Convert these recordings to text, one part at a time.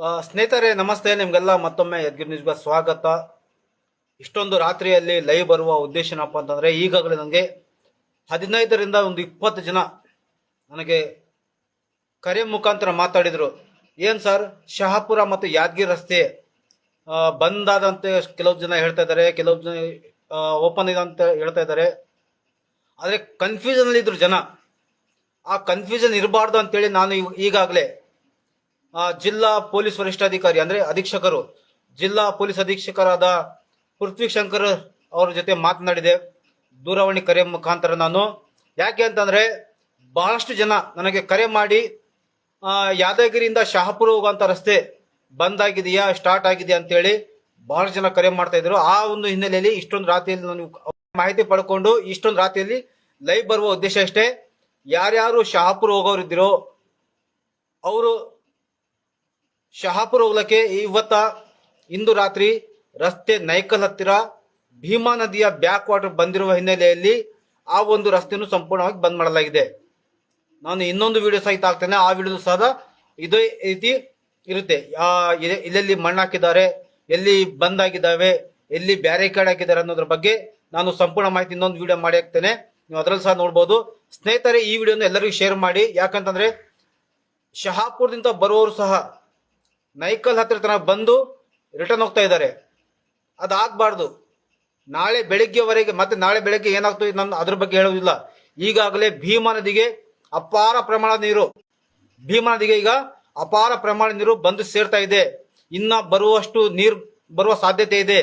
ಸ್ನೇಹಿತರೆ, ನಮಸ್ತೆ. ನಿಮ್ಗೆಲ್ಲ ಮತ್ತೊಮ್ಮೆ ಯದ್ಗಿರ್ ನ್ಯೂಸ್ಗೆ ಸ್ವಾಗತ. ಇಷ್ಟೊಂದು ರಾತ್ರಿಯಲ್ಲಿ ಲೈವ್ ಬರುವ ಉದ್ದೇಶ ಏನಪ್ಪ ಅಂತಂದ್ರೆ, ಈಗಾಗಲೇ ನನಗೆ ಹದಿನೈದರಿಂದ ಒಂದು ಇಪ್ಪತ್ತು ಜನ ನನಗೆ ಕರೆ ಮುಖಾಂತರ ಮಾತಾಡಿದ್ರು. ಏನ್ ಸರ್? ಶಹಾಪುರ ಮತ್ತು ಯಾದಗಿರಿ ರಸ್ತೆ ಬಂದಾದಂತೆ ಕೆಲವು ಜನ ಹೇಳ್ತಾ ಇದ್ದಾರೆ, ಕೆಲವು ಜನ ಓಪನ್ ಇದೆ ಅಂತ ಹೇಳ್ತಾ ಇದ್ದಾರೆ. ಆದರೆ ಕನ್ಫ್ಯೂಷನ್ ಅಲ್ಲಿ ಇದ್ರು ಜನ. ಆ ಕನ್ಫ್ಯೂಷನ್ ಇರಬಾರ್ದು ಅಂತೇಳಿ ನಾನು ಈಗಾಗಲೇ ಜಿಲ್ಲಾ ಪೊಲೀಸ್ ವರಿಷ್ಠಾಧಿಕಾರಿ ಅಂದ್ರೆ ಅಧೀಕ್ಷಕರು. ಜಿಲ್ಲಾ ಪೊಲೀಸ್ ಅಧೀಕ್ಷಕರಾದ ಪೃಥ್ವಿ ಶಂಕರ್ ಅವರ ಜೊತೆ ಮಾತನಾಡಿದೆ. ದೂರವಾಣಿ ಕರೆ ಮುಖಾಂತರ ನಾನು. ಯಾಕೆ ಅಂತಂದ್ರೆ ಬಹಳಷ್ಟು ಜನ ನನಗೆ ಕರೆ ಮಾಡಿ ಯಾದಗಿರಿಯಿಂದ ಶಹಾಪುರ ಹೋಗುವಂತ ರಸ್ತೆ ಬಂದ್ ಆಗಿದೆಯಾ ಸ್ಟಾರ್ಟ್ ಆಗಿದೆಯಾ ಅಂತೇಳಿ ಬಹಳಷ್ಟು ಜನ ಕರೆ ಮಾಡ್ತಾ ಇದ್ರು. ಆ ಒಂದು ಹಿನ್ನೆಲೆಯಲ್ಲಿ ಇಷ್ಟೊಂದು ರಾತ್ರಿಯಲ್ಲಿ ನಾನು ಮಾಹಿತಿ ಪಡ್ಕೊಂಡು ಇಷ್ಟೊಂದು ರಾತ್ರಿಯಲ್ಲಿ ಲೈವ್ ಬರುವ ಉದ್ದೇಶ ಅಷ್ಟೇ. ಯಾರ್ಯಾರು ಶಹಾಪುರ ಹೋಗೋರಿದ್ದಿರೋ, ಅವರು ಶಹಾಪುರ ಹೋಗ್ಲಕ್ಕೆ ಇವತ್ತ ಇಂದು ರಾತ್ರಿ ರಸ್ತೆ ನೈಕಲ್ ಹತ್ತಿರ ಭೀಮಾ ನದಿಯ ಬ್ಯಾಕ್ ವಾಟರ್ ಬಂದಿರುವ ಹಿನ್ನೆಲೆಯಲ್ಲಿ ಆ ಒಂದು ರಸ್ತೆಯನ್ನು ಸಂಪೂರ್ಣವಾಗಿ ಬಂದ್ ಮಾಡಲಾಗಿದೆ. ನಾನು ಇನ್ನೊಂದು ವಿಡಿಯೋ ಸಹಿತ ಹಾಕ್ತೇನೆ. ಆ ವಿಡಿಯೋ ಸಹ ಇದೇ ರೀತಿ ಇರುತ್ತೆ. ಆ, ಇಲ್ಲೆ- ಎಲ್ಲೆಲ್ಲಿ ಮಣ್ಣು ಹಾಕಿದ್ದಾರೆ ಎಲ್ಲಿ ಬಂದ್ ಆಗಿದ್ದಾವೆ ಎಲ್ಲಿ ಬ್ಯಾರಿಕೇಡ್ ಹಾಕಿದ್ದಾರೆ ಅನ್ನೋದ್ರ ಬಗ್ಗೆ ನಾನು ಸಂಪೂರ್ಣ ಮಾಹಿತಿ ಇನ್ನೊಂದು ವಿಡಿಯೋ ಮಾಡಿ ಹಾಕ್ತೇನೆ. ನೀವು ಅದರಲ್ಲಿ ಸಹ ನೋಡ್ಬೋದು. ಸ್ನೇಹಿತರೆ ಈ ವಿಡಿಯೋನ ಎಲ್ಲರಿಗೂ ಶೇರ್ ಮಾಡಿ. ಯಾಕಂತಂದ್ರೆ ಶಹಾಪುರದಿಂದ ಬರುವವರು ಸಹ ನೈಕಲ್ ಹತ್ತಿರ ತನಕ ಬಂದು ರಿಟರ್ನ್ ಹೋಗ್ತಾ ಇದ್ದಾರೆ. ಅದಾಗಬಾರ್ದು. ನಾಳೆ ಬೆಳಿಗ್ಗೆವರೆಗೆ, ಮತ್ತೆ ನಾಳೆ ಬೆಳಗ್ಗೆ ಏನಾಗ್ತದೆ ನಾನು ಅದ್ರ ಬಗ್ಗೆ ಹೇಳುವುದಿಲ್ಲ. ಈಗಾಗಲೇ ಭೀಮಾ ನದಿಗೆ ಅಪಾರ ಪ್ರಮಾಣ ನೀರು, ಭೀಮಾ ನದಿಗೆ ಈಗ ಅಪಾರ ಪ್ರಮಾಣ ನೀರು ಬಂದು ಸೇರ್ತಾ ಇದೆ. ಇನ್ನ ಬರುವಷ್ಟು ನೀರು ಬರುವ ಸಾಧ್ಯತೆ ಇದೆ.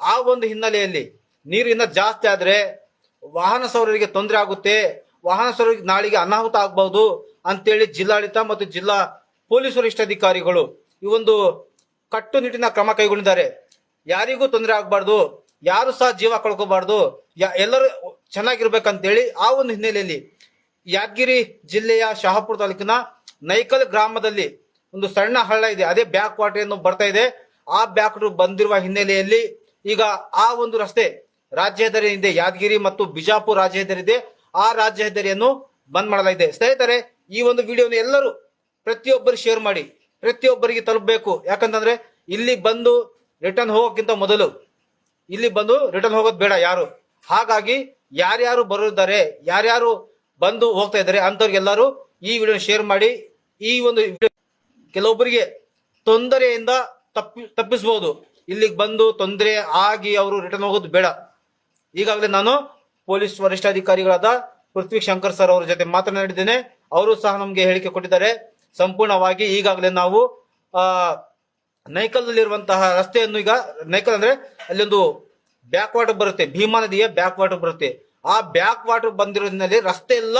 ಆ ಒಂದು ಹಿನ್ನೆಲೆಯಲ್ಲಿ ನೀರು ಇನ್ನ ಜಾಸ್ತಿ ಆದ್ರೆ ವಾಹನ ಸವಾರರಿಗೆ ತೊಂದರೆ ಆಗುತ್ತೆ. ವಾಹನ ಸವಾರರಿಗೆ ನಾಳೆಗೆ ಅನಾಹುತ ಆಗಬಹುದು ಅಂತೇಳಿ ಜಿಲ್ಲಾಡಳಿತ ಮತ್ತು ಜಿಲ್ಲಾ ಪೊಲೀಸ್ ವರಿಷ್ಠಾಧಿಕಾರಿಗಳು ಈ ಒಂದು ಕಟ್ಟುನಿಟ್ಟಿನ ಕ್ರಮ ಕೈಗೊಂಡಿದ್ದಾರೆ. ಯಾರಿಗೂ ತೊಂದರೆ ಆಗಬಾರ್ದು, ಯಾರು ಸಹ ಜೀವ ಕಳ್ಕೋಬಾರ್ದು ಎಲ್ಲರೂ ಚೆನ್ನಾಗಿರ್ಬೇಕಂತೇಳಿ ಆ ಒಂದು ಹಿನ್ನೆಲೆಯಲ್ಲಿ ಯಾದಗಿರಿ ಜಿಲ್ಲೆಯ ಶಹಾಪುರ ತಾಲೂಕಿನ ನೈಕಲ್ ಗ್ರಾಮದಲ್ಲಿ ಒಂದು ಸಣ್ಣ ಹಳ್ಳ ಇದೆ. ಅದೇ ಬ್ಯಾಕ್ ವಾಟರ್ ಏನು ಬರ್ತಾ ಇದೆ. ಆ ಬ್ಯಾಕ್ ಬಂದಿರುವ ಹಿನ್ನೆಲೆಯಲ್ಲಿ ಈಗ ಆ ಒಂದು ರಸ್ತೆ ರಾಜ್ಯ ಹೆದ್ದಾರಿ ಯಾದಗಿರಿ ಮತ್ತು ಬಿಜಾಪುರ ರಾಜ್ಯ ಹೆದ್ದಾರಿ ಇದೆ. ಆ ರಾಜ್ಯ ಹೆದ್ದಾರಿಯನ್ನು ಬಂದ್ ಮಾಡಲಾಗಿದೆ. ಸ್ನೇಹಿತರೆ, ಈ ಒಂದು ವಿಡಿಯೋನ ಎಲ್ಲರೂ ಪ್ರತಿಯೊಬ್ಬರು ಶೇರ್ ಮಾಡಿ. ಪ್ರತಿಯೊಬ್ಬರಿಗೆ ತಲುಪಬೇಕು. ಯಾಕಂತಂದ್ರೆ ಇಲ್ಲಿ ಬಂದು ರಿಟರ್ನ್ ಹೋಗೋಕ್ಕಿಂತ ಮೊದಲು, ಇಲ್ಲಿ ಬಂದು ರಿಟರ್ನ್ ಹೋಗೋದು ಬೇಡ ಯಾರು. ಹಾಗಾಗಿ ಯಾರ್ಯಾರು ಬರುತ್ತಾರೆ, ಯಾರ್ಯಾರು ಬಂದು ಹೋಗ್ತಾ ಇದ್ದಾರೆ ಅಂಥವ್ರಿಗೆಲ್ಲರೂ ಈ ವಿಡಿಯೋ ಶೇರ್ ಮಾಡಿ, ಈ ಒಂದು ಕೆಲವೊಬ್ಬರಿಗೆ ತೊಂದರೆಯಿಂದ ತಪ್ಪಿ, ತಪ್ಪಿಸ್ಬೋದು. ಇಲ್ಲಿಗೆ ಬಂದು ತೊಂದರೆ ಆಗಿ ಅವರು ರಿಟರ್ನ್ ಹೋಗೋದು ಬೇಡ. ಈಗಾಗಲೇ ನಾನು ಪೊಲೀಸ್ ವರಿಷ್ಠಾಧಿಕಾರಿಗಳಾದ ಪೃಥ್ವಿ ಶಂಕರ್ ಸರ್ ಅವರ ಜೊತೆ ಮಾತನಾಡಿದ್ದೇನೆ. ಅವರು ಸಹ ನಮಗೆ ಹೇಳಿಕೆ ಕೊಟ್ಟಿದ್ದಾರೆ. ಸಂಪೂರ್ಣವಾಗಿ ಈಗಾಗಲೇ ನಾವು, ಆ ನೈಕಲ್ನಲ್ಲಿರುವಂತಹ ರಸ್ತೆಯನ್ನು ಈಗ, ನೈಕಲ್ ಅಂದ್ರೆ ಅಲ್ಲೊಂದು ಬ್ಯಾಕ್ ವಾಟರ್ ಬರುತ್ತೆ. ಭೀಮಾ ನದಿಯ ಬ್ಯಾಕ್ ವಾಟರ್ ಬರುತ್ತೆ. ಆ ಬ್ಯಾಕ್ ವಾಟರ್ ಬಂದಿರೋದ್ರಲ್ಲಿ ರಸ್ತೆ ಎಲ್ಲ,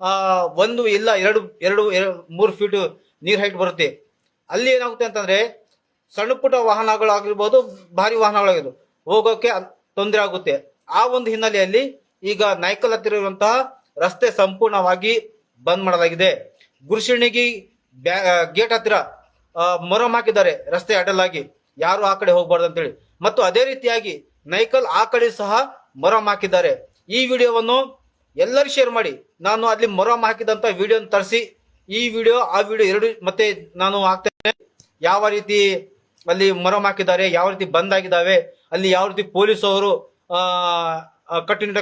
ಆ, ಒಂದು ಇಲ್ಲ, ಎರಡು ಎರಡು ಮೂರು ಫೀಟ್ ನೀರ್ ಹೈಟ್ ಬರುತ್ತೆ. ಅಲ್ಲಿ ಏನಾಗುತ್ತೆ ಅಂತಂದ್ರೆ ಸಣ್ಣ ಪುಟ್ಟ ವಾಹನಗಳಾಗಿರ್ಬೋದು, ಭಾರಿ ವಾಹನಗಳಾಗಿರ್ಬೋದು, ಹೋಗೋಕೆ ತೊಂದರೆ ಆಗುತ್ತೆ. ಆ ಒಂದು ಹಿನ್ನೆಲೆಯಲ್ಲಿ ಈಗ ನೈಕಲ್ ಹತ್ತಿರ ಇರುವಂತಹ ರಸ್ತೆ ಸಂಪೂರ್ಣವಾಗಿ ಬಂದ್ ಮಾಡಲಾಗಿದೆ. ಗುರುಶಿಣಿಗಿ ಗೇಟ್ ಹತ್ತಿರ ಮೊರಮ್ ಮೊರಂ ಹಾಕಿದ್ದಾರೆ ರಸ್ತೆ ಅಡ್ಡಲಾಗಿ. ಯಾರು ಆ ಕಡೆ ಹೋಗ್ಬಾರ್ದು ಅಂತೇಳಿ. ಮತ್ತು ಅದೇ ರೀತಿಯಾಗಿ ನೈಕಲ್ ಆ ಕಡೆ ಸಹ ಮೊರಂ ಹಾಕಿದ್ದಾರೆ. ಈ ವಿಡಿಯೋವನ್ನು ಎಲ್ಲರೂ ಶೇರ್ ಮಾಡಿ. ನಾನು ಅಲ್ಲಿ ಮೊರಂ ಹಾಕಿದಂತ ವಿಡಿಯೋ ತರಿಸಿ ಈ ವಿಡಿಯೋ ಆ ವಿಡಿಯೋ ಎರಡು ಮತ್ತೆ ನಾನು ಹಾಕ್ತೇನೆ. ಯಾವ ರೀತಿ ಅಲ್ಲಿ ಮೊರಂ ಹಾಕಿದ್ದಾರೆ ಯಾವ ರೀತಿ ಬಂದ್ ಆಗಿದ್ದಾವೆ ಅಲ್ಲಿ ಯಾವ ರೀತಿ ಪೊಲೀಸ್ ಅವರು ಆ,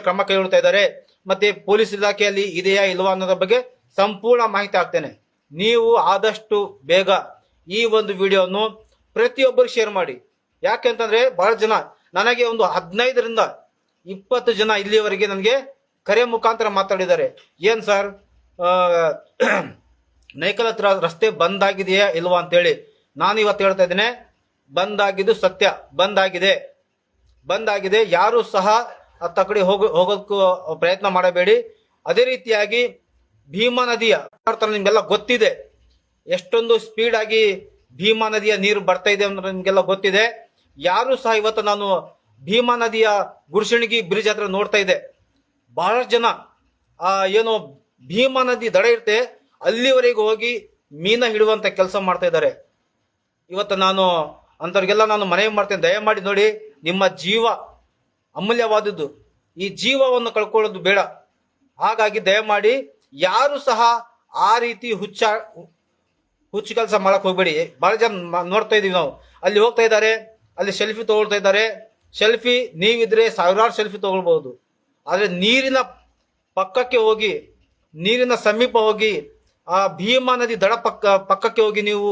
ಕ್ರಮ ಕೈಗೊಳ್ತಾ ಇದ್ದಾರೆ ಮತ್ತೆ ಪೊಲೀಸ್ ಇಲಾಖೆಯಲ್ಲಿ ಇದೆಯಾ ಇಲ್ವಾ ಅನ್ನೋದ್ರ ಬಗ್ಗೆ ಸಂಪೂರ್ಣ ಮಾಹಿತಿ ಆಗ್ತೇನೆ ನೀವು ಆದಷ್ಟು ಬೇಗ ಈ ಒಂದು ವಿಡಿಯೋನು ಪ್ರತಿಯೊಬ್ಬರು ಶೇರ್ ಮಾಡಿ. ಯಾಕೆಂತಂದ್ರೆ ಬಹಳ ಜನ, ನನಗೆ ಒಂದು ಹದಿನೈದರಿಂದ ಇಪ್ಪತ್ತು ಜನ ಇಲ್ಲಿಯವರೆಗೆ ನನಗೆ ಕರೆ ಮುಖಾಂತರ ಮಾತಾಡಿದ್ದಾರೆ. ಏನ್ ಸರ್? ನೈಕಲ್ ಹತ್ರ ರಸ್ತೆ ಬಂದ್ ಆಗಿದೆಯಾ ಇಲ್ವಾ ಅಂತೇಳಿ ನಾನು ಇವತ್ತು ಹೇಳ್ತಾ ಇದ್ದೇನೆ. ಬಂದ್ ಆಗಿದ್ದು ಸತ್ಯ ಬಂದ್ ಆಗಿದೆ ಬಂದ್ ಆಗಿದೆ ಯಾರು ಸಹ ಆ ಕಡೆ ಹೋಗ ಹೋಗೋಕ್ಕೂ ಪ್ರಯತ್ನ ಮಾಡಬೇಡಿ. ಅದೇ ರೀತಿಯಾಗಿ ಭೀಮಾ ನದಿಯ ನಿಮ್ಗೆಲ್ಲ ಗೊತ್ತಿದೆ. ಎಷ್ಟೊಂದು ಸ್ಪೀಡ್ ಆಗಿ ಭೀಮಾ ನದಿಯ ನೀರು ಬರ್ತಾ ಇದೆ ಅಂದ್ರೆ ನಿಮ್ಗೆಲ್ಲ ಗೊತ್ತಿದೆ. ಯಾರು ಸಹ ಇವತ್ತು ನಾನು ಭೀಮಾ ನದಿಯ ಗುರುಶಿಣಗಿ ಬ್ರಿಡ್ಜ್ ಹತ್ರ ನೋಡ್ತಾ ಇದೆ ಬಹಳಷ್ಟು ಜನ, ಆ, ಏನು ಭೀಮಾ ನದಿ ದಡ ಇರುತ್ತೆ, ಅಲ್ಲಿವರೆಗೂ ಹೋಗಿ ಮೀನ ಹಿಡುವಂತ ಕೆಲಸ ಮಾಡ್ತಾ ಇದ್ದಾರೆ. ಇವತ್ತು ನಾನು ಅಂಥವ್ರಿಗೆಲ್ಲ ನಾನು ಮನವಿ ಮಾಡ್ತೇನೆ, ದಯಮಾಡಿ ನೋಡಿ, ನಿಮ್ಮ ಜೀವ ಅಮೂಲ್ಯವಾದದ್ದು. ಈ ಜೀವವನ್ನು ಕಳ್ಕೊಳ್ಳೋದು ಬೇಡ. ಹಾಗಾಗಿ ದಯಮಾಡಿ ಯಾರು ಸಹ ಆ ರೀತಿ ಹುಚ್ಚ, ಹುಚ್ಚು ಕೆಲಸ ಮಾಡಕ್ ಹೋಗ್ಬೇಡಿ. ಬಹಳ ಜನ ನೋಡ್ತಾ ಇದೀವಿ ನಾವು. ಅಲ್ಲಿ ಹೋಗ್ತಾ ಇದ್ದಾರೆ, ಅಲ್ಲಿ ಸೆಲ್ಫಿ ತಗೊಳ್ತಾ ಇದ್ದಾರೆ. ಸೆಲ್ಫಿ ನೀವಿದ್ರೆ ಸಾವಿರಾರು ಸೆಲ್ಫಿ ತಗೊಳ್ಬಹುದು. ಆದ್ರೆ ನೀರಿನ ಪಕ್ಕಕ್ಕೆ ಹೋಗಿ, ನೀರಿನ ಸಮೀಪ ಹೋಗಿ, ಆ ಭೀಮಾ ನದಿ ದಡ ಪಕ್ಕ, ಪಕ್ಕಕ್ಕೆ ಹೋಗಿ ನೀವು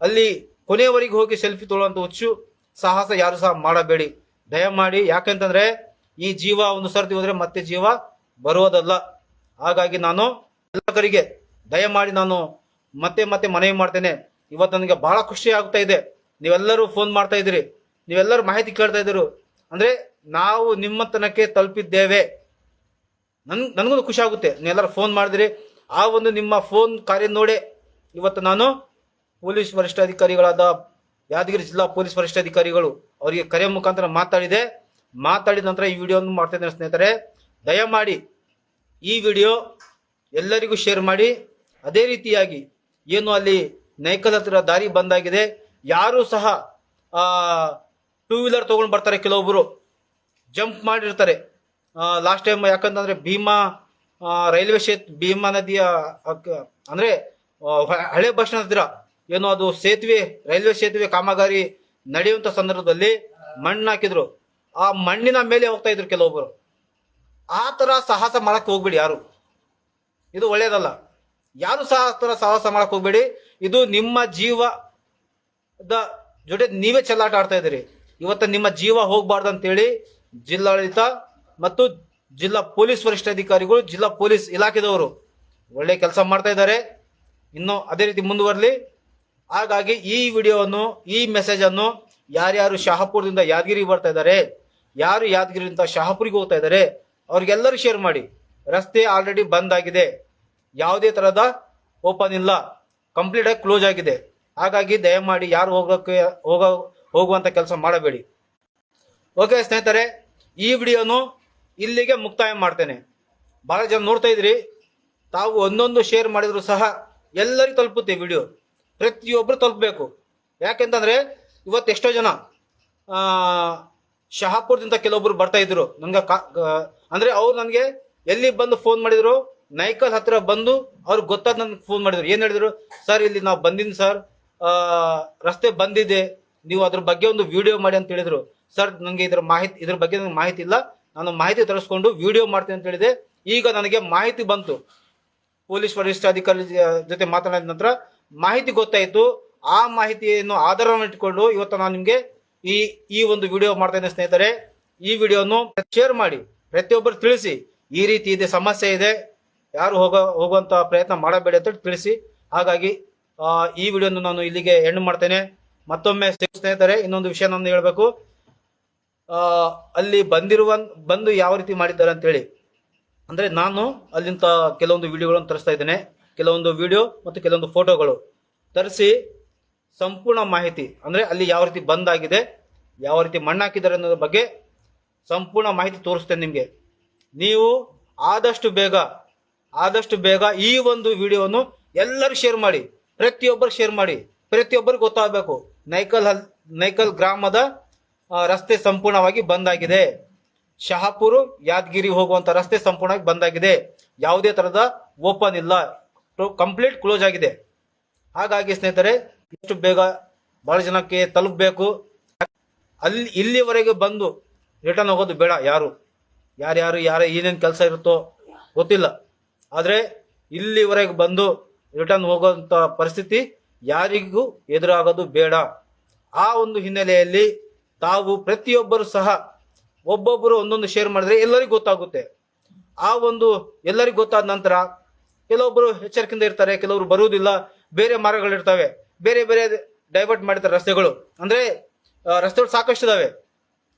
ಅಲ್ಲಿ ಕೊನೆಯವರೆಗೆ ಹೋಗಿ ಸೆಲ್ಫಿ ತೊಳುವಂತ ಹುಚ್ಚು ಸಾಹಸ ಯಾರು ಸಹ ಮಾಡಬೇಡಿ. ದಯಮಾಡಿ, ಯಾಕೆಂತಂದ್ರೆ ಈ ಜೀವ ಒಂದು ಸರ್ತಿ ಹೋದ್ರೆ ಮತ್ತೆ ಜೀವ ಬರುವುದಲ್ಲ. ಹಾಗಾಗಿ ನಾನು ಎಲ್ಲರಿಗರಿಗೆ ದಯಮಾಡಿ ನಾನು ಮತ್ತೆ ಮತ್ತೆ ಮನವಿ ಮಾಡ್ತೇನೆ. ಇವತ್ತು ನನಗೆ ಬಹಳ ಖುಷಿ ಆಗ್ತಾ ಇದೆ. ನೀವೆಲ್ಲರೂ ಫೋನ್ ಮಾಡ್ತಾ ಇದ್ದೀರಿ. ನೀವೆಲ್ಲರೂ ಮಾಹಿತಿ ಕೇಳ್ತಾ ಇದ್ದೀರು. ಅಂದ್ರೆ ನಾವು ನಿಮ್ಮ ತನಕ್ಕೆ ತಲುಪಿದ್ದೇವೆ. ನನ್ ನನಗೂ ಖುಷಿ ಆಗುತ್ತೆ. ನೀವೆಲ್ಲರೂ ಫೋನ್ ಮಾಡಿದ್ರಿ. ಆ ಒಂದು ನಿಮ್ಮ ಫೋನ್ ಕಾರ್ಯ ನೋಡಿ ಇವತ್ತು ನಾನು ಪೊಲೀಸ್ ವರಿಷ್ಠಾಧಿಕಾರಿಗಳಾದ ಯಾದಗಿರಿ ಜಿಲ್ಲಾ ಪೊಲೀಸ್ ವರಿಷ್ಠಾಧಿಕಾರಿಗಳು ಅವರಿಗೆ ಕರೆ ಮುಖಾಂತರ ಮಾತಾಡಿದೆ. ಮಾತಾಡಿದ ನಂತರ ಈ ವಿಡಿಯೋ ಮಾಡ್ತಾ ಇದ್ದೇನೆ ಸ್ನೇಹಿತರೆ. ದಯಮಾಡಿ ಈ ವಿಡಿಯೋ ಎಲ್ಲರಿಗೂ ಶೇರ್ ಮಾಡಿ. ಅದೇ ರೀತಿಯಾಗಿ ಏನು ಅಲ್ಲಿ ನೈಕಲ್ ಹತ್ರ ದಾರಿ ಬಂದಾಗಿದೆ. ಯಾರು ಸಹ ಟೂ ವೀಲರ್ ತೊಗೊಂಡು ಬರ್ತಾರೆ. ಕೆಲವೊಬ್ಬರು ಜಂಪ್ ಮಾಡಿರ್ತಾರೆ. ಲಾಸ್ಟ್ ಟೈಮ್ ಯಾಕಂತಂದ್ರೆ ಭೀಮಾ ರೈಲ್ವೆ ಸೇತು ಭೀಮಾ ನದಿಯ ಅಂದರೆ ಹಳೆ ಬಸ್ ಹತ್ತಿರ ಏನು ಅದು ಸೇತುವೆ, ರೈಲ್ವೆ ಸೇತುವೆ ಕಾಮಗಾರಿ ನಡೆಯುವಂತ ಸಂದರ್ಭದಲ್ಲಿ ಮಣ್ಣು ಹಾಕಿದ್ರು. ಆ ಮಣ್ಣಿನ ಮೇಲೆ ಹೋಗ್ತಾ ಇದ್ರು ಕೆಲವೊಬ್ಬರು ಆ ಥರ ಸಾಹಸ ಮಾಡಕ್ ಹೋಗ್ಬೇಡಿ ಯಾರು. ಇದು ಒಳ್ಳೇದಲ್ಲ. ಯಾರು ಸಹ ಆ ತರ ಸಾಹಸ ಮಾಡಕ್ ಹೋಗ್ಬೇಡಿ. ಇದು ನಿಮ್ಮ ಜೀವದ ಜೊತೆ ನೀವೇ ಚೆಲ್ಲಾಟ ಆಡ್ತಾ ಇದ್ದೀರಿ. ಇವತ್ತು ನಿಮ್ಮ ಜೀವ ಹೋಗ್ಬಾರ್ದು ಅಂತೇಳಿ ಜಿಲ್ಲಾಡಳಿತ ಮತ್ತು ಜಿಲ್ಲಾ ಪೊಲೀಸ್ ವರಿಷ್ಠಾಧಿಕಾರಿಗಳು ಜಿಲ್ಲಾ ಪೊಲೀಸ್ ಇಲಾಖೆದವರು ಒಳ್ಳೆ ಕೆಲಸ ಮಾಡ್ತಾ ಇದ್ದಾರೆ. ಇನ್ನು ಅದೇ ರೀತಿ ಮುಂದುವರಲಿ. ಹಾಗಾಗಿ ಈ ವಿಡಿಯೋವನ್ನು, ಈ ಮೆಸೇಜ್ ಅನ್ನು ಯಾರ್ಯಾರು ಶಹಾಪುರದಿಂದ ಯಾದಗಿರಿಗೆ ಬರ್ತಾ ಇದ್ದಾರೆ, ಯಾರು ಯಾದಗಿರಿಯಿಂದ ಶಹಾಪುರಿಗೆ ಹೋಗ್ತಾ ಇದ್ದಾರೆ ಅವ್ರಿಗೆಲ್ಲರೂ ಶೇರ್ ಮಾಡಿ. ರಸ್ತೆ ಆಲ್ರೆಡಿ ಬಂದ್ ಆಗಿದೆ. ಯಾವುದೇ ತರಹದ ಓಪನ್ ಇಲ್ಲ. ಕಂಪ್ಲೀಟ್ ಆಗಿ ಕ್ಲೋಸ್ ಆಗಿದೆ. ಹಾಗಾಗಿ ದಯಮಾಡಿ ಯಾರು ಹೋಗೋಕೆ, ಹೋಗೋ, ಹೋಗುವಂತ ಕೆಲಸ ಮಾಡಬೇಡಿ. ಓಕೆ ಸ್ನೇಹಿತರೆ, ಈ ವಿಡಿಯೋನು ಇಲ್ಲಿಗೆ ಮುಕ್ತಾಯ ಮಾಡ್ತೇನೆ. ಬಹಳ ಜನ ನೋಡ್ತಾ ಇದ್ರಿ. ತಾವು ಒಂದೊಂದು ಶೇರ್ ಮಾಡಿದ್ರು ಸಹ ಎಲ್ಲರಿಗೂ ತಲುಪುತ್ತೆ ವಿಡಿಯೋ ಪ್ರತಿಯೊಬ್ಬರು ತಲುಪಬೇಕು. ಯಾಕೆಂತಂದ್ರೆ ಇವತ್ತು ಎಷ್ಟೋ ಜನ ಶಹಾಪುರದಿಂದ ಕೆಲವೊಬ್ರು ಬರ್ತಾ ಇದ್ರು. ನನ್ಗೆ ಅಂದ್ರೆ ಅವ್ರು ನನಗೆ ಎಲ್ಲಿ ಬಂದು ಫೋನ್ ಮಾಡಿದ್ರು ನೈಕಲ್ ಹತ್ರ ಬಂದು ಅವ್ರಿಗೆ ಗೊತ್ತಾದ ನನ್ಗೆ ಫೋನ್ ಮಾಡಿದ್ರು. ಏನ್ ಹೇಳಿದ್ರು? ಸರ್ ಇಲ್ಲಿ ನಾವು ಬಂದಿನಿ ಸರ್ ರಸ್ತೆ ಬಂದಿದೆ. ನೀವು ಅದ್ರ ಬಗ್ಗೆ ಒಂದು ವಿಡಿಯೋ ಮಾಡಿ ಅಂತ ಹೇಳಿದ್ರು. ಸರ್ ನನಗೆ ಇದ್ರ ಮಾಹಿತಿ, ಇದ್ರ ಬಗ್ಗೆ ನನಗೆ ಮಾಹಿತಿ ಇಲ್ಲ. ನಾನು ಮಾಹಿತಿ ತರಿಸ್ಕೊಂಡು ವಿಡಿಯೋ ಮಾಡ್ತೀನಿ ಅಂತ ಹೇಳಿದೆ. ಈಗ ನನಗೆ ಮಾಹಿತಿ ಬಂತು. ಪೊಲೀಸ್ ವರಿಷ್ಠಾಧಿಕಾರಿ ಜೊತೆ ಮಾತನಾಡಿದ ನಂತರ ಮಾಹಿತಿ ಗೊತ್ತಾಯಿತು. ಆ ಮಾಹಿತಿಯನ್ನು ಆಧಾರವನ್ನು ಇಟ್ಕೊಂಡು ಇವತ್ತು ನಾನು ನಿಮಗೆ ಈ ಈ ಒಂದು ವಿಡಿಯೋ ಮಾಡ್ತಾ ಇದ್ದೇನೆ ಸ್ನೇಹಿತರೆ. ಈ ವಿಡಿಯೋನು ಶೇರ್ ಮಾಡಿ, ಪ್ರತಿಯೊಬ್ಬರು ತಿಳಿಸಿ. ಈ ರೀತಿ ಇದೆ, ಸಮಸ್ಯೆ ಇದೆ. ಯಾರು ಹೋಗೋ, ಹೋಗುವಂತ ಪ್ರಯತ್ನ ಮಾಡಬೇಡಿ ಅಂತ ತಿಳಿಸಿ. ಹಾಗಾಗಿ ಈ ವಿಡಿಯೋನು ನಾನು ಇಲ್ಲಿಗೆ ಎಂಡ್ ಮಾಡ್ತೇನೆ. ಮತ್ತೊಮ್ಮೆ ಸ್ನೇಹಿತರೆ, ಇನ್ನೊಂದು ವಿಷಯ ನಾನು ಹೇಳಬೇಕು. ಅಲ್ಲಿ ಬಂದಿರುವ ಬಂದು ಯಾವ ರೀತಿ ಮಾಡಿದ್ದಾರೆ ಅಂತೇಳಿ ಅಂದ್ರೆ ನಾನು ಅಲ್ಲಿಂತ ಕೆಲವೊಂದು ವಿಡಿಯೋಗಳನ್ನು ತರಿಸ್ತಾ ಇದ್ದೇನೆ. ಕೆಲವೊಂದು ವಿಡಿಯೋ ಮತ್ತು ಕೆಲವೊಂದು ಫೋಟೋಗಳು ತರಿಸಿ ಸಂಪೂರ್ಣ ಮಾಹಿತಿ, ಅಂದ್ರೆ ಅಲ್ಲಿ ಯಾವ ರೀತಿ ಬಂದ್ ಆಗಿದೆ ಯಾವ ರೀತಿ ಮಣ್ಣು ಹಾಕಿದ್ದಾರೆ ಅನ್ನೋದ್ರ ಬಗ್ಗೆ ಸಂಪೂರ್ಣ ಮಾಹಿತಿ ತೋರಿಸ್ತೇನೆ ನಿಮಗೆ. ನೀವು ಆದಷ್ಟು ಬೇಗ ಆದಷ್ಟು ಬೇಗ ಈ ಒಂದು ವಿಡಿಯೋವನ್ನು ಎಲ್ಲರೂ ಶೇರ್ ಮಾಡಿ, ಪ್ರತಿಯೊಬ್ಬರು ಶೇರ್ ಮಾಡಿ, ಪ್ರತಿಯೊಬ್ಬರಿಗೆ ಗೊತ್ತಾಗಬೇಕು. ನೈಕಲ್ ಹಲ್, ನೈಕಲ್ ಗ್ರಾಮದ ರಸ್ತೆ ಸಂಪೂರ್ಣವಾಗಿ ಬಂದಾಗಿದೆ. ಶಹಾಪುರ, ಯಾದಗಿರಿ ಹೋಗುವಂತ ರಸ್ತೆ ಸಂಪೂರ್ಣವಾಗಿ ಬಂದಾಗಿದೆ. ಯಾವುದೇ ಥರದ ಓಪನ್ ಇಲ್ಲ. ಕಂಪ್ಲೀಟ್ ಕ್ಲೋಸ್ ಆಗಿದೆ. ಹಾಗಾಗಿ ಸ್ನೇಹಿತರೆ ಇಷ್ಟು ಬೇಗ ಬಹಳ ಜನಕ್ಕೆ ತಲುಪಬೇಕು? ಅಲ್ಲಿ, ಇಲ್ಲಿವರೆಗೆ ಬಂದು ರಿಟರ್ನ್ ಹೋಗೋದು ಬೇಡ ಯಾರು. ಯಾರ್ಯಾರು, ಯಾರು ಏನೇನು ಕೆಲಸ ಇರುತ್ತೋ ಗೊತ್ತಿಲ್ಲ. ಆದರೆ ಇಲ್ಲಿವರೆಗೆ ಬಂದು ರಿಟರ್ನ್ ಹೋಗೋಂಥ ಪರಿಸ್ಥಿತಿ ಯಾರಿಗೂ ಎದುರಾಗೋದು ಬೇಡ. ಆ ಒಂದು ಹಿನ್ನೆಲೆಯಲ್ಲಿ ತಾವು ಪ್ರತಿಯೊಬ್ಬರು ಸಹ ಒಬ್ಬೊಬ್ಬರು ಒಂದೊಂದು ಶೇರ್ ಮಾಡಿದ್ರೆ ಎಲ್ಲರಿಗೂ ಗೊತ್ತಾಗುತ್ತೆ. ಆ ಒಂದು ಎಲ್ಲರಿಗೂ ಗೊತ್ತಾದ ನಂತರ ಕೆಲವೊಬ್ಬರು ಎಚ್ಚರಿಕೆಯಿಂದ ಇರ್ತಾರೆ, ಕೆಲವರು ಬರುವುದಿಲ್ಲ, ಬೇರೆ ಮಾರ್ಗಗಳಿರ್ತವೆ. ಬೇರೆ ಬೇರೆ ಡೈವರ್ಟ್ ಮಾಡಿದ್ದಾರೆ ರಸ್ತೆಗಳು. ಅಂದ್ರೆ ರಸ್ತೆಗಳು ಸಾಕಷ್ಟು ಇದಾವೆ.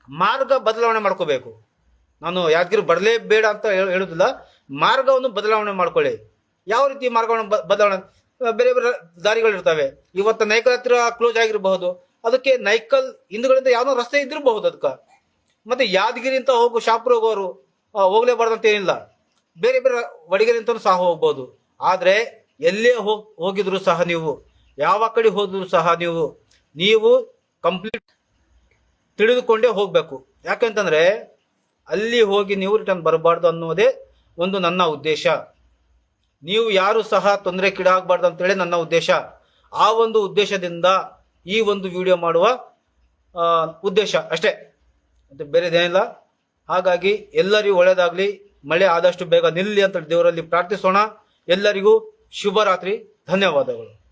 ಮಾರ್ಗ ಬದಲಾವಣೆ ಮಾಡ್ಕೋಬೇಕು. ನಾನು ಯಾದಗಿರಿ ಬರಲೇಬೇಡ ಅಂತ ಹೇಳೋದಿಲ್ಲ. ಮಾರ್ಗವನ್ನು ಬದಲಾವಣೆ ಮಾಡ್ಕೊಳ್ಳಿ. ಯಾವ ರೀತಿ ಮಾರ್ಗವನ್ನು ಬದಲಾವಣೆ ಬೇರೆ ಬೇರೆ ಬೇರೆ ದಾರಿಗಳಿರ್ತವೆ ಇವತ್ತು ನೈಕಲ್ ಹತ್ರ ಕ್ಲೋಸ್ ಆಗಿರಬಹುದು. ಅದಕ್ಕೆ ನೈಕಲ್ ಹಿಂದುಗಳಿಂದ ಯಾವ್ದೋ ರಸ್ತೆ ಇದ್ದಿರಬಹುದು ಅದಕ್ಕೆ. ಮತ್ತೆ ಯಾದಗಿರಿ ಅಂತ ಹೋಗು, ಶಾಪುರ ಹೋಗೋರು ಹೋಗ್ಲೇಬಾರ್ದು ಅಂತ ಏನಿಲ್ಲ. ಬೇರೆ ಬೇರೆ ವಡಿಗರಿ ಅಂತ ಸಹ ಹೋಗ್ಬೋದು. ಆದ್ರೆ, ಎಲ್ಲೇ ಹೋಗಿ, ಹೋಗಿದ್ರು ಸಹ ನೀವು ಯಾವ ಕಡೆ ಹೋದ್ರು ಸಹ ನೀವು ನೀವು ಕಂಪ್ಲೀಟ್ ತಿಳಿದುಕೊಂಡೇ ಹೋಗಬೇಕು. ಯಾಕೆಂತಂದರೆ, ಅಲ್ಲಿ ಹೋಗಿ ನೀವು ರಿಟರ್ನ್ ಬರಬಾರ್ದು ಅನ್ನೋದೇ ಒಂದು ನನ್ನ ಉದ್ದೇಶ. ನೀವು ಯಾರು ಸಹ ತೊಂದರೆ ಕೀಡಾಗಬಾರ್ದು ಅಂತೇಳಿ ನನ್ನ ಉದ್ದೇಶ. ಆ ಒಂದು ಉದ್ದೇಶದಿಂದ ಈ ಒಂದು ವಿಡಿಯೋ ಮಾಡುವ ಉದ್ದೇಶ ಅಷ್ಟೇ. ಮತ್ತೆ ಬೇರೆದೇನಿಲ್ಲ ಹಾಗಾಗಿ ಎಲ್ಲರಿಗೂ ಒಳ್ಳೆಯದಾಗಲಿ ಮಳೆ ಆದಷ್ಟು ಬೇಗ ನಿಲ್ಲಿ ಅಂತ ದೇವರಲ್ಲಿ ಪ್ರಾರ್ಥಿಸೋಣ. ಎಲ್ಲರಿಗೂ ಶುಭರಾತ್ರಿ. ಧನ್ಯವಾದಗಳು.